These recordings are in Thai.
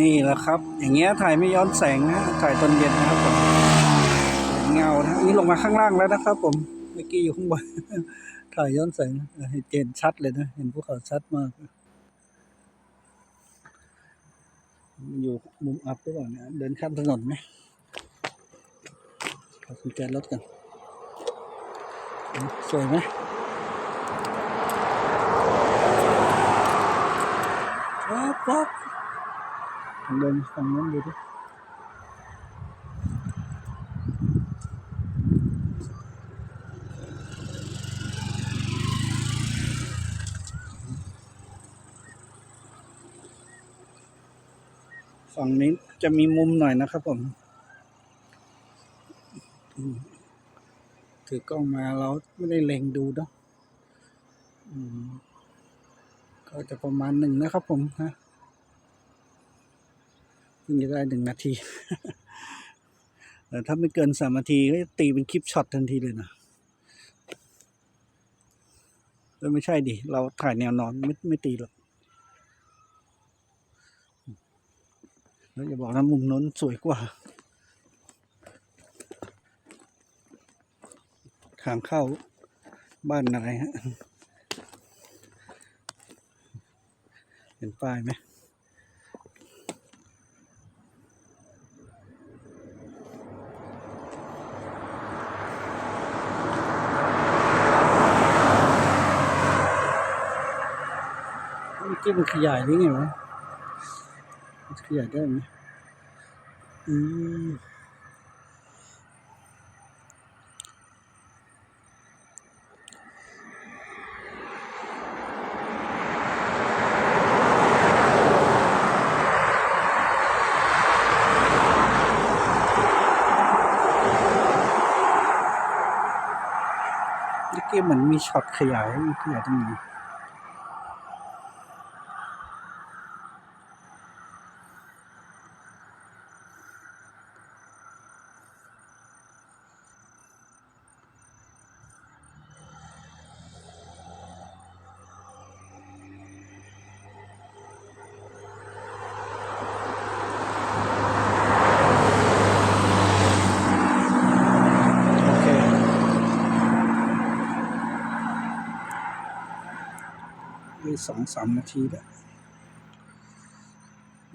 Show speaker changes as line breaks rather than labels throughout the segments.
นี่แหละครับ อย่างเงี้ยถ่ายไม่ย้อนแสงนะถ่ายตอนเย็นนะครับผมเงานะนี่ลงมาข้างล่างแล้วนะครับ ผมเมื่อกี้อยู่ข้างบนถ่ายย้อนแสงเออเห็นชัดเลยนะ เห็นภูเขาชัดมากอยู่มุมอัพหรือเปล่าเนี่ยเดินข้ามถนนไหมขอกุญแจรถกัน สวยไหมครับครับ เดินฝั่งนั้นดูดิฝั่งนี้จะมีมุมหน่อยนะครับผม ถือกล้องมาเราไม่ได้เล็งดูเนาะก็จะประมาณหนึ่งนะครับผมฮะ เพิ่งจะได้หนึ่งนาทีแต่ถ้าไม่เกินสามนาทีก็จะตีเป็นคลิปช็อตทันทีเลยนะแล้วไม่ใช่ดิ เราถ่ายแนวนอนไม่ไม่ตีหรอกแล้วอย่าบอกนะมุมน้นสวยกว่า ทางเข้าบ้านนายฮะ เห็นป้ายไหม เมื่อกี้มันขยายได้ไงวะมันขยายได้ไหมอืมเมื่อกี้เหมือนมีช็อตขยายขยายตรงไหน สองสามนาทีแล้ว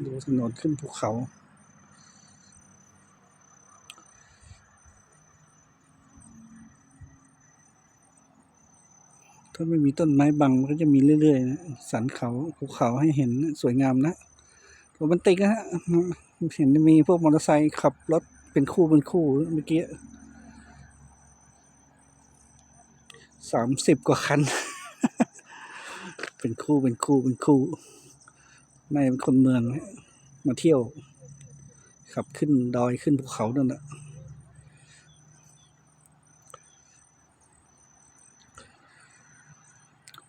ดูถนนขึ้นภูเขา ถ้าไม่มีต้นไม้บัง มันก็จะมีเรื่อยๆนะสันเขาภูเขาให้เห็นสวยงามนะโรแมนติกนะฮะเห็นมีพวกมอเตอร์ไซค์ขับรถเป็นคู่เป็นคู่เมื่อกี้สามสิบกว่าคัน เป็นคู่เป็นคู่เป็นคู่นายเป็นคนเมืองมาเที่ยว ขับขึ้นดอยขึ้นภูเขานั่นแหละ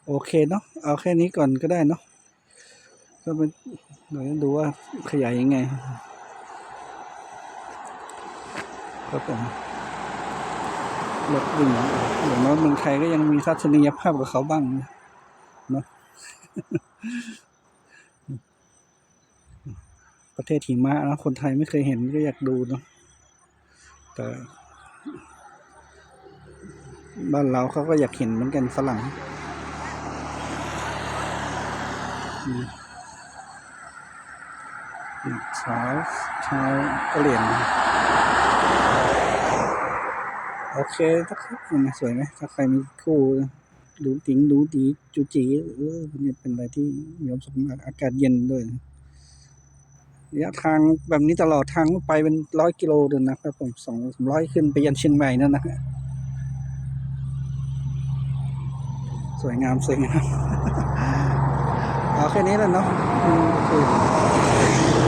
โอเคเนาะเอาแค่นี้ก่อนก็ได้เนาะก็เป็นเดี๋ยวดูว่าขยายยังไงครับผมรถวิ่งอย่างน้อยเมืองไทยก็ยังมีทัศนียภาพกับเขาบ้างนะเนาะ ประเทศหิมะนะคนไทยไม่เคยเห็นก็อยากดูเนาะแต่บ้านเราเขาก็อยากเห็นเหมือนกันฝรั่งอืมอืมชาวชาวกะเหรี่ยงนโอเคนะครับสวยไหมถ้าใครมีคู่ ดูติ๋งดูดีจูจีเออเนี่ยเป็นอะไรที่มีความสุขมากอากาศเย็นด้วยระยะทางแบบนี้ตลอดทางไปเป็นร้อยกิโลเดินนะครับผมสองสามร้อยขึ้นไปยันเชียงใหม่นั่นนะฮะสวยงามสวยงามเอาแค่นี้แล้วเนาะอืมโอเค